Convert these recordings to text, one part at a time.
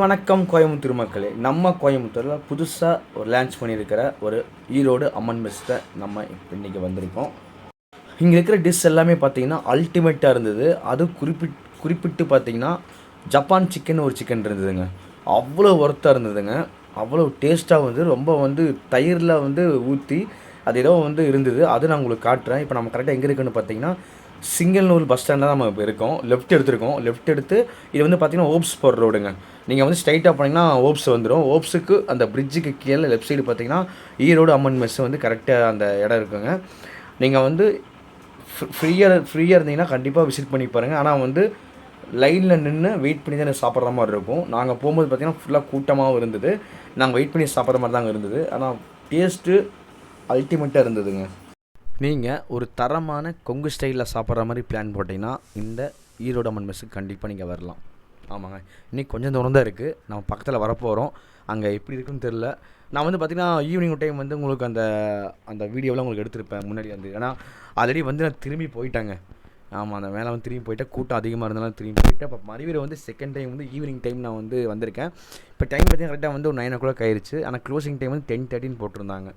வணக்கம் கோயம்புத்தூர் மக்களே. நம்ம கோயம்புத்தூரில் புதுசாக ஒரு லான்ச் பண்ணியிருக்கிற ஒரு ஈரோடு அம்மன் மெஸ்ஸை நம்ம இன்றைக்கி வந்திருக்கோம். இங்கே இருக்கிற டிஷ் எல்லாமே பார்த்தீங்கன்னா அல்டிமேட்டாக இருந்தது. அது குறிப்பிட் குறிப்பிட்டு பார்த்தீங்கன்னா ஜப்பான் சிக்கன் ஒரு சிக்கன் இருந்ததுங்க. அவ்வளோ ஒர்த்தாக இருந்ததுங்க. அவ்வளோ டேஸ்ட்டாக வந்து ரொம்ப வந்து தயிரில் வந்து ஊற்றி அது ஏதோ வந்து இருந்தது. அது நான் உங்களுக்கு காட்டுறேன். இப்போ நம்ம கரெக்டாக எங்கே இருக்குன்னு பார்த்தீங்கன்னா சிங்கல்நூர் பஸ் ஸ்டாண்டில் தான் நம்ம இப்போ இருக்கோம். லெஃப்ட் எடுத்திருக்கோம். லெஃப்ட் எடுத்து இது வந்து பார்த்தீங்கன்னா ஓப்ஸ் ரோடுங்க நீங்கள் வந்து ஸ்ட்ரைட்டாக போனீங்கன்னா ஓப்ஸ் வந்துடும் ஓப்ஸுக்கு அந்த பிரிட்ஜுக்கு கீழே லெஃப்ட் சைடு பார்த்தீங்கன்னா ஈரோடு அம்மன் மெஸ் வந்து கரெக்டாக அந்த இடம் இருக்குங்க. நீங்கள் வந்து ஃப்ரீயாக ஃப்ரீயாக இருந்தீங்கன்னா கண்டிப்பாக விசிட் பண்ணி பாருங்கள் ஆனால் வந்து லைனில் நின்று வெயிட் பண்ணி தான் சாப்பிட்ற மாதிரி இருக்கும். நாங்கள் போகும்போது பார்த்தீங்கன்னா ஃபுல்லாக கூட்டமாகவும் இருந்தது. நாங்கள் வெயிட் பண்ணி சாப்பிட்ற மாதிரி தாங்க இருந்தது. ஆனால் டேஸ்ட்டு அல்டிமேட்டாக இருந்ததுங்க. நீங்கள் ஒரு தரமான கொங்கு ஸ்டைலில் சாப்பிட்ற மாதிரி பிளான் போட்டிங்கன்னா இந்த ஈரோடு அம்மன் மெஸ்ஸுக்கு கண்டிப்பாக நீங்கள் வரலாம். ஆமாங்க. இன்னைக்கு கொஞ்சம் தூரம் தான் இருக்குது நம்ம பக்கத்தில் வரப்போகிறோம் அங்கே எப்படி இருக்குன்னு தெரில நான் வந்து பார்த்திங்கன்னா ஈவினிங் டைம் வந்து உங்களுக்கு அந்த அந்த வீடியோலாம் உங்களுக்கு எடுத்திருப்பேன் முன்னாடி வந்து. ஏன்னா ஆல்ரெடி வந்து நான் திரும்பி போயிட்டாங்க. ஆமாம் அந்த மேலே வந்து திரும்பி போயிட்டேன். கூட்டம் அதிகமாக இருந்தாலும் திரும்பி போயிட்டேன். அப்போ மறுபடியும் வந்து செகண்ட் டைம் வந்து ஈவினிங் டைம் நான் வந்து வந்திருக்கேன். இப்போ டைம் பார்த்தீங்கன்னா கரெக்டாக வந்து ஒரு நைன் ஓ கிளாக் ஆயிடுச்சு ஆனால் க்ளோசிங் டைம் வந்து டென் தேர்ட்டின்னு போட்டிருந்தாங்க.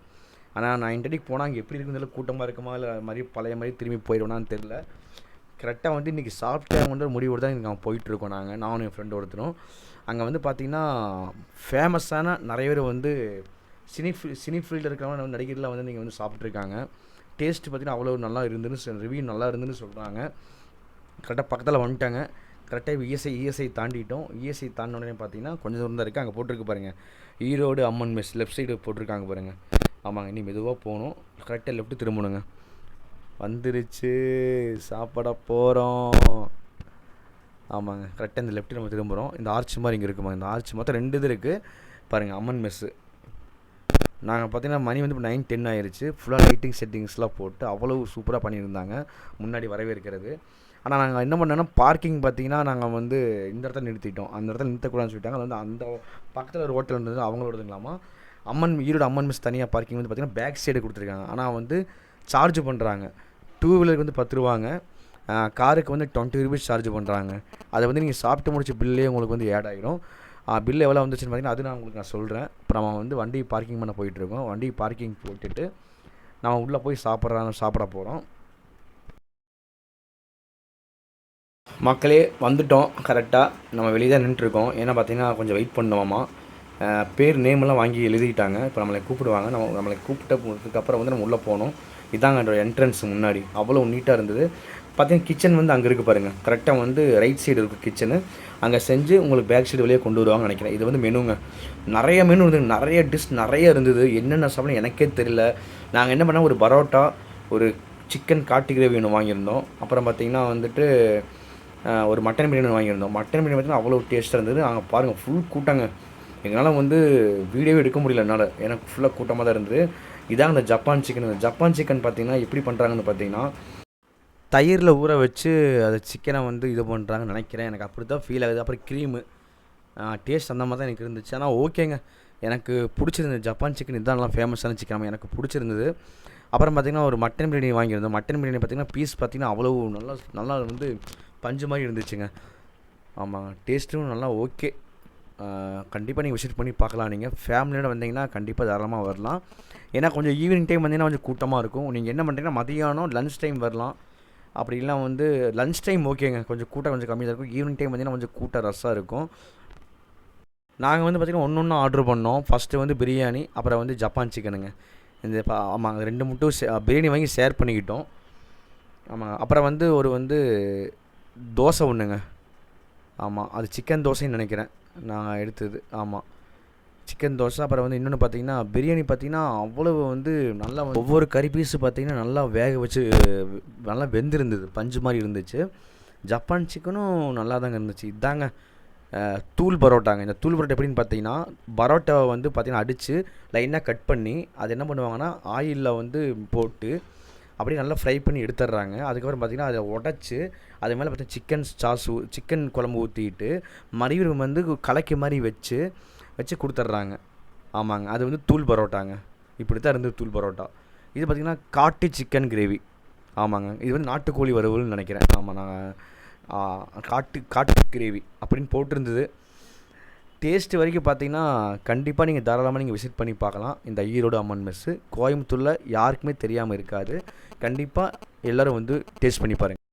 ஆனால் நைன் தேர்ட்டிக்கு போனால் அங்கே எப்படி இருக்குன்னு தெரியல. கூட்டமாக இருக்குமா இல்லை மாதிரி பழைய மாதிரி திரும்பி போயிடுவோனான்னு தெரில கரெக்டாக வந்து இன்றைக்கி சாப்பிட்ட முடிவோடு தான் இங்கே போயிட்டுருக்கோம் நாங்கள் நானும் என் ஃப்ரெண்டு ஒருத்தரும். அங்கே வந்து பார்த்திங்கன்னா ஃபேமஸான நிறைய பேர் வந்து சினி சினி ஃபீல்டில் இருக்கிறவங்க நடிகர்லாம் வந்து நீங்கள் வந்து சாப்பிட்ருக்காங்க டேஸ்ட் பார்த்திங்கன்னா அவ்வளோ நல்லா இருந்துன்னு ரிவ்யூ நல்லா இருந்துன்னு சொல்கிறாங்க கரெக்டாக பக்கத்தில் வந்துட்டாங்க. கரெக்டாக இஎஸ்ஐ இஎஸ்ஐ தாண்டிட்டோம். இஎஸ்ஐ தாண்டின உடனே பார்த்தீங்கன்னா கொஞ்சம் தூரம் தான் இருக்குது அங்கே போட்டிருக்கு பாருங்கள் Erode Amman mess left side போட்டிருக்காங்க பாருங்கள் ஆமாங்க இனி மெதுவாக போகணும். கரெக்டாக லெஃப்ட்டு திரும்பணுங்க. வந்துருச்சு. சாப்பிட போகிறோம் ஆமாங்க. கரெக்டாக இந்த லெஃப்ட்டு நம்ம திரும்புகிறோம் இந்த ஆர்ச் மாதிரி இங்கே இருக்குமா இந்த ஆர்ச் மொத்தம் ரெண்டு இது இருக்குது பாருங்கள் அம்மன் மெஸ்ஸு நாங்கள் பார்த்தீங்கன்னா மணி வந்து இப்போ நைன் டென் ஆயிடுச்சு ஃபுல்லாக லைட்டிங் செட்டிங்ஸ்லாம் போட்டு அவ்வளோ சூப்பராக பண்ணியிருந்தாங்க. முன்னாடி வரவேற்கிறது. ஆனால் நாங்கள் என்ன பண்ணோன்னா பார்க்கிங் பார்த்தீங்கன்னா நாங்கள் வந்து இந்த இடத்துல நிறுத்திட்டோம். அந்த இடத்துல நிறுத்தக்கூடாதுன்னு சொல்லிட்டாங்க. அது வந்து அந்த பக்கத்தில் ஒரு ஹோட்டல் இருந்தது. அவங்களோடதுங்களாமா. அம்மன் ஈரோடு அம்மன் மிஸ் தனியாக பார்க்கிங் வந்து பார்த்தீங்கன்னா பேக் சைடு கொடுத்துருக்காங்க. ஆனால் வந்து சார்ஜ் பண்ணுறாங்க டூ வீலருக்கு வந்து பத்து ரூபாங்க. காருக்கு வந்து டுவெண்ட்டி ருபீஸ் சார்ஜ் பண்ணுறாங்க அதை வந்து நீங்கள் சாப்பிட்டு முடிச்ச பில்லே உங்களுக்கு வந்து ஆட் ஆகிடும் பில் எவ்வளோ வந்துச்சுன்னு பார்த்தீங்கன்னா அது நான் உங்களுக்கு நான் சொல்கிறேன் இப்போ நம்ம வந்து வண்டி பார்க்கிங் பண்ண போயிட்டுருக்கோம். வண்டி பார்க்கிங் போட்டுட்டு நம்ம உள்ளே போய் சாப்பிட்ற சாப்பிட போகிறோம் மக்களே வந்துட்டோம். கரெக்டாக நம்ம வெளியே தான் நின்றுருக்கோம் ஏன்னா பார்த்தீங்கன்னா கொஞ்சம் வெயிட் பண்ணுவோமா பேர் நேமெல்லாம் வாங்கி எழுதிக்கிட்டாங்க. இப்போ நம்மளை கூப்பிடுவாங்க. நம்ம நம்மளை கூப்பிட்டதுக்கப்புறம் வந்து நம்ம உள்ளே போகணும். இதாங்க என்னோடய என்ட்ரன்ஸ் முன்னாடி. அவ்வளோ நீட்டாக இருந்தது. பார்த்தீங்கன்னா கிச்சன் வந்து அங்கே இருக்குது பாருங்கள் கரெக்டாக வந்து ரைட் சைடு இருக்குது கிச்சனு அங்கே செஞ்சு உங்களுக்கு பேக் சைடு வெளியே கொண்டு வருவாங்கன்னு நினைக்கிறேன். இது வந்து மெனுங்க நிறைய மெனு இருந்தது. நிறைய டிஷ் நிறைய இருந்தது. என்னென்ன சாப்பிடணும் எனக்கே தெரியல. நாங்கள் என்ன பண்ணோம்? ஒரு பரோட்டா ஒரு சிக்கன் காட்டு கிரேவி ஒன்று வாங்கியிருந்தோம். அப்புறம் பார்த்தீங்கன்னா வந்துட்டு ஒரு மட்டன் பிரியாணி வாங்கியிருந்தோம். மட்டன் பிரியாணி பார்த்தீங்கன்னா அவ்வளோ டேஸ்ட்டாக இருந்தது. அங்கே பாருங்கள் ஃபுல் கூட்டாங்க. எங்களால் வந்து வீடியோவே எடுக்க முடியல என்னால். எனக்கு ஃபுல்லாக கூட்டமாக தான் இருந்தது. இதான் அந்த ஜப்பான் சிக்கன் ஜப்பான் சிக்கன் பார்த்தீங்கன்னா எப்படி பண்ணுறாங்கன்னு பார்த்தீங்கன்னா தயிரில் ஊற வச்சு அதை சிக்கனை வந்து இது பண்ணுறாங்கன்னு நினைக்கிறேன். எனக்கு அப்படி தான் ஃபீல் ஆகுது. அப்புறம் க்ரீமு டேஸ்ட் அந்த மாதிரி தான் எனக்கு இருந்துச்சு. ஆனால் ஓகேங்க. எனக்கு பிடிச்சிருந்தது ஜப்பான் சிக்கன் இதுதான் நல்லா ஃபேமஸான சிக்கன் எனக்கு பிடிச்சிருந்தது. அப்புறம் பார்த்திங்கன்னா ஒரு மட்டன் பிரியாணி வாங்கியிருந்தோம். மட்டன் பிரியாணி பார்த்திங்கன்னா பீஸ் பார்த்திங்கன்னா அவ்வளோ நல்லா நல்லா வந்து பஞ்சு மாதிரி இருந்துச்சுங்க. ஆமாம் டேஸ்ட்டும் நல்லா ஓகே கண்டிப்பாக நீங்கள் விசிட் பண்ணி பார்க்கலாம். நீங்கள் ஃபேமிலியோட வந்தீங்கன்னா கண்டிப்பாக தாராளமாக வரலாம். ஏன்னா கொஞ்சம் ஈவினிங் டைம் வந்தீங்கன்னா கொஞ்சம் கூட்டமாக இருக்கும். நீங்கள் என்ன பண்ணுறீங்கன்னா மதியானம் லன்ச் டைம் வரலாம். அப்படி இல்லை வந்து லன்ச் டைம் ஓகேங்க கொஞ்சம் கூட்டம் கொஞ்சம் கம்மியாக இருக்கும். ஈவினிங் டைம் வந்தீங்கன்னா கொஞ்சம் கூட்டம் ரஷ்ஷாக இருக்கும். நாங்கள் வந்து பார்த்திங்கன்னா ஒன்று ஒன்று ஆர்டர் பண்ணோம். ஃபஸ்ட்டு வந்து பிரியாணி அப்புறம் வந்து ஜப்பான் சிக்கனுங்க இந்த ஆமாம் ஆமாங்க ரெண்டு மட்டும் சே- பிரியாணி வாங்கி ஷேர் பண்ணிக்கிட்டோம். ஆமாங்க அப்புறம் வந்து ஒரு வந்து தோசை ஒன்றுங்க ஆமாம் அது சிக்கன் தோசைன்னு நினைக்கிறேன். நான் எடுத்தது ஆமாம் சிக்கன் தோசை அப்புறம் வந்து இன்னொன்று பார்த்தீங்கன்னா பிரியாணி பார்த்தீங்கன்னா அவ்வளவு வந்து நல்லா ஒவ்வொரு கறி பீஸு பார்த்தீங்கன்னா நல்லா வேக வச்சு நல்லா வெந்திருந்தது. பஞ்சு மாதிரி இருந்துச்சு. ஜப்பான் சிக்கனும் நல்லா தாங்க இருந்துச்சு. இதாங்க தூள் பரோட்டாங்க. இந்த தூள் பரோட்டா எப்படின்னு பார்த்தீங்கன்னா பரோட்டாவை வந்து பார்த்தீங்கன்னா அடித்து லைனாக கட் பண்ணி அது என்ன பண்ணுவாங்கன்னா ஆயிலில் வந்து போட்டு அப்படியே நல்லா ஃப்ரை பண்ணி எடுத்துடுறாங்க. அதுக்கப்புறம் பார்த்தீங்கன்னா அதை உடச்சி அது மேலே பார்த்தீங்கன்னா சிக்கன் சாஸ் சிக்கன் குழம்பு ஊற்றிட்டு மறுபடியும் வந்து கலக்கி மாதிரி வச்சு வச்சு கொடுத்துட்றாங்க. ஆமாங்க. அது வந்து தூள் பரோட்டாங்க. இப்படி தான் இருந்தது தூள் பரோட்டா. இது பார்த்திங்கன்னா காட்டு சிக்கன் கிரேவி ஆமாங்க. இது வந்து நாட்டுக்கோழி வறுவல்னு நினைக்கிறேன். ஆமாம் நாங்கள் காட்டு காட்டு கிரேவி அப்படின்னு போட்டிருந்தது. டேஸ்ட் வரைக்கும் பார்த்தீங்கன்னா கண்டிப்பாக நீங்கள் தாராளமாக நீங்கள் விசிட் பண்ணி பார்க்கலாம். இந்த ஈரோடு அம்மன் மெஸ்ஸு. கோயம்புத்தூரில் யாருக்குமே தெரியாமல் இருக்காது. கண்டிப்பாக எல்லோரும் வந்து டேஸ்ட் பண்ணி பாருங்கள்